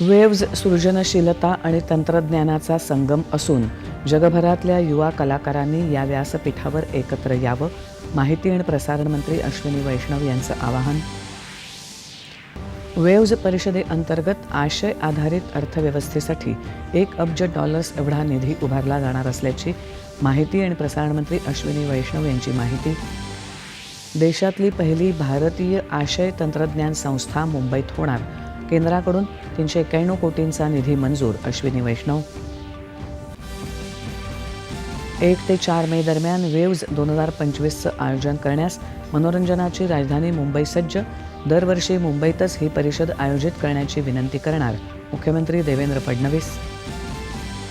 Waves सृजनशीलता आणि तंत्रज्ञानाचा संगम असून जगभरातल्या युवा कलाकारांनी या व्यासपीठावर एकत्र यावं माहिती आणि प्रसारण मंत्री अश्विनी वैष्णव यांचं आवाहन. वेव्ज परिषदेअंतर्गत आशय आधारित अर्थव्यवस्थेसाठी एक अब्ज डॉलर्स एवढा निधी उभारला जाणार असल्याची माहिती आणि प्रसारण मंत्री अश्विनी वैष्णव यांची माहिती. देशातली पहिली भारतीय आशय तंत्रज्ञान संस्था मुंबईत होणार. केंद्राकडून तीनशे एक्क्याण्णव कोटींचा निधी मंजूर अश्विनी वैष्णव. एक ते चार मे दरम्यान वेव्ज दोन हजार पंचवीसचं आयोजन करण्यास मनोरंजनाची राजधानी मुंबई सज्ज. दरवर्षी मुंबईतच ही परिषद आयोजित करण्याची विनंती करणार मुख्यमंत्री देवेंद्र फडणवीस.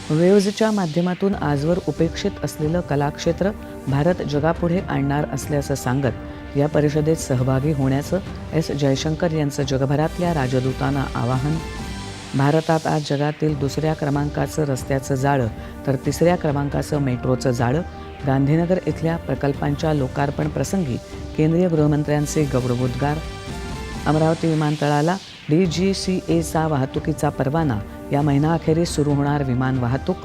वेव्जच्या माध्यमातून आजवर उपेक्षित असलेलं कलाक्षेत्र भारत जगापुढे आणणार असल्याचं सांगत या परिषदेत सहभागी होण्याचं एस जयशंकर यांचं जगभरातल्या राजदूतांना आवाहन. भारतात आज जगातील दुसऱ्या क्रमांकाचं रस्त्याचं जाळं तर तिसऱ्या क्रमांकाचं मेट्रोचं जाळं. गांधीनगर इथल्या प्रकल्पांच्या लोकार्पण प्रसंगी केंद्रीय गृहमंत्र्यांचे गौरवोद्गार. अमरावती विमानतळाला डी जी सी एचा वाहतुकीचा परवाना या महिनाअखेरीस सुरू होणार विमान वाहतूक.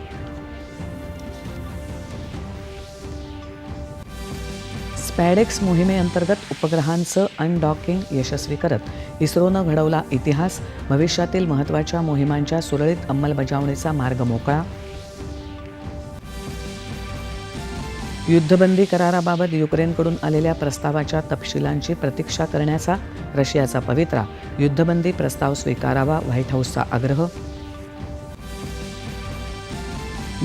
स्पॅडेक्स मोहिमेअंतर्गत उपग्रहांचं अनडॉकिंग यशस्वी करत इस्रोनं घडवला इतिहास भविष्यातील महत्त्वाच्या मोहिमांच्या सुरळीत अंमलबजावणीचा मार्ग मोकळा. युद्धबंदी कराराबाबत युक्रेनकडून आलेल्या प्रस्तावाच्या तपशिलांची प्रतीक्षा करण्याचा रशियाचा पवित्रा युद्धबंदी प्रस्ताव स्वीकारावा व्हाईट हाऊसचा आग्रह.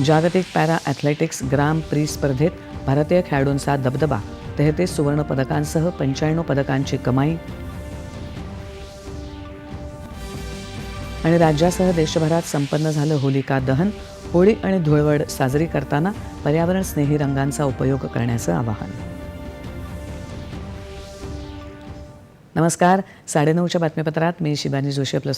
जागतिक पॅरा ॲथलेटिक्स ग्राम प्री स्पर्धेत भारतीय खेळाडूंचा दबदबा तेहतीस सुवर्ण पदकांसह पंच्याण्णव पदकांची कमाई. आणि राज्यासह देशभरात संपन्न झालं होलिका दहन होळी आणि धुळवड साजरी करताना पर्यावरण स्नेही रंगांचा उपयोग करण्याचं आवाहन. नमस्कार साडेनऊच्या बातमीपत्रात मी शिबानी जोशी आपलं